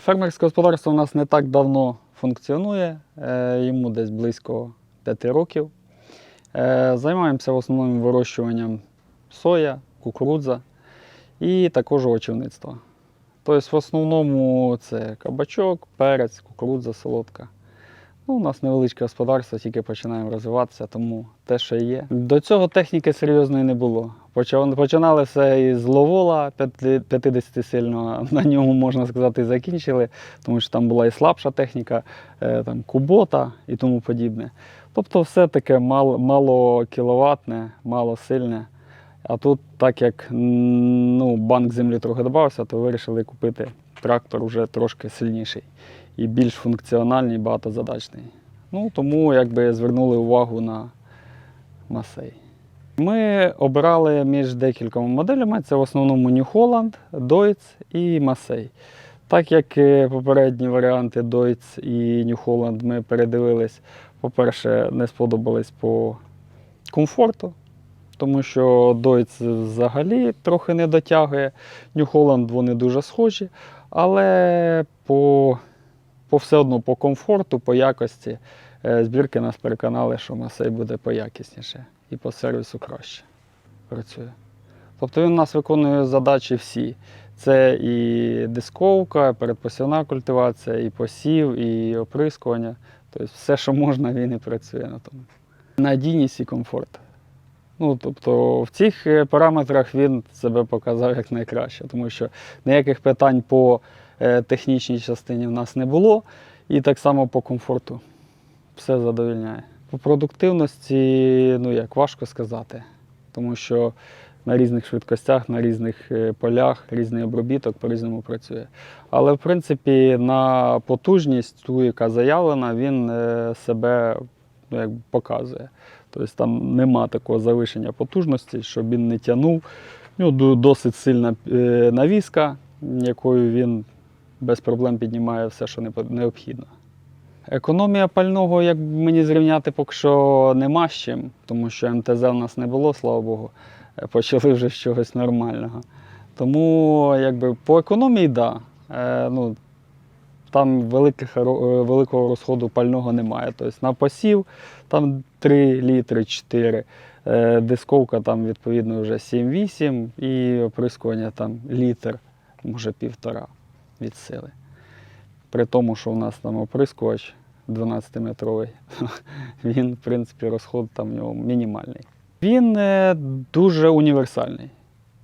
Фермерське господарство у нас не так давно функціонує, е, йому десь близько 5 років. Е, Займаємося в основному вирощуванням соя, кукурудза і також овочівництва. Тобто, в основному це кабачок, перець, кукурудза, солодка. Ну, у нас невеличке господарство, тільки починаємо розвиватися, тому те, що є. До цього техніки серйозної не було. Починали все із ловола 50 сильного, на ньому, можна сказати, і закінчили, тому що там була і слабша техніка, е, там, кубота і тому подібне. Тобто все таке мало, мало кіловатне, мало. А тут, так як ну, банк землі трохи додався, то вирішили купити трактор вже трошки сильніший і більш функціональний, багатозадачний. Ну, тому якби звернули увагу на Масей. Ми обирали між декількома моделями. Це в основному New Holland, Deutz і Масей. Так як е, попередні варіанти Deutz і New Holland ми передивились, по-перше, не сподобались по комфорту, тому що Deutz взагалі трохи не дотягує. New Holland вони дуже схожі, але по, по все одно по комфорту, по якості збірки нас переконали, що Масей буде поякісніше і по сервісу краще працює. Тобто він у нас виконує задачі всі. Це і дисковка, передпосівна культивація, і посів, і оприскування. Тобто все, що можна, він і працює на тому. Надійність і комфорт. Ну, тобто в цих е, параметрах він себе показав як найкраще, тому що ніяких питань по е, технічній частині в нас не було, і так само по комфорту. Все задовільняє. По продуктивності, ну як важко сказати, тому що на різних швидкостях, на різних е, полях, різний обробіток по-різному працює. Але в принципі на потужність, ту, яка заявлена, він е, себе ну, як показує. Тобто там нема такого завишення потужності, щоб він не тягнув. У нього ду- досить сильна е, навіска, якою він без проблем піднімає все, що необхідно. Економія пального, як мені зрівняти, поки що нема з чим, тому що МТЗ в нас не було, слава Богу. Е, Почали вже з чогось нормального. Тому якби, по економії. Да. Е, ну, там великих, е, великого розходу пального немає. Тобто на посів там 3 літри, 4. Е, Дисковка там відповідно вже 7-8 і оприскування там літр, може півтора від сили. При тому, що у нас там оприскувач 12-метровий, він, в принципі, розход там в нього мінімальний. Він е, дуже універсальний.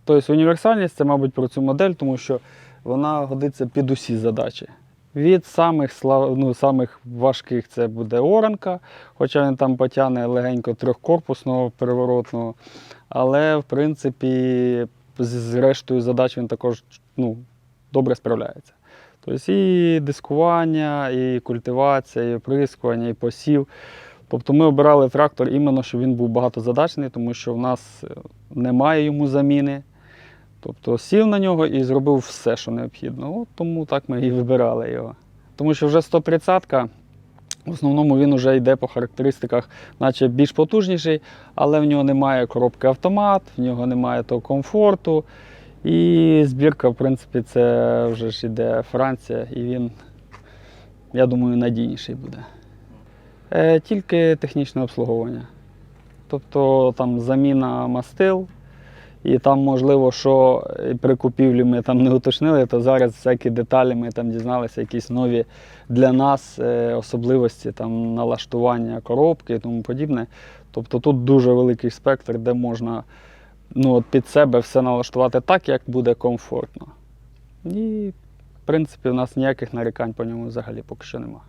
Тобто універсальність це, мабуть, про цю модель, тому що вона годиться під усі задачі. Від самих, ну, самих важких це буде оранка, хоча він там потягне легенько трьохкорпусного переворотного. Але, в принципі, з- рештою задач він також ну, добре справляється. Тобто і дискування, і культивація, і оприскування, і посів. Тобто ми обирали трактор іменно, щоб він був багатозадачний, тому що в нас е, немає йому заміни. Тобто сів на нього і зробив все, що необхідно. От тому так ми і вибирали його. Тому що вже 130-ка, в основному він вже йде по характеристиках, наче більш потужніший, але в нього немає коробки автомат, в нього немає того комфорту. І збірка, в принципі, це вже ж іде Франція, і він, я думаю, надійніший буде. Е, тільки технічне обслуговування. Тобто там заміна мастил, і там, можливо, що при купівлі ми там не уточнили, то зараз всякі деталі ми там дізналися, якісь нові для нас е, особливості там, налаштування коробки і тому подібне. Тобто тут дуже великий спектр, де можна ну, от під себе все налаштувати так, як буде комфортно. І, в принципі, у нас ніяких нарікань по ньому взагалі поки що немає.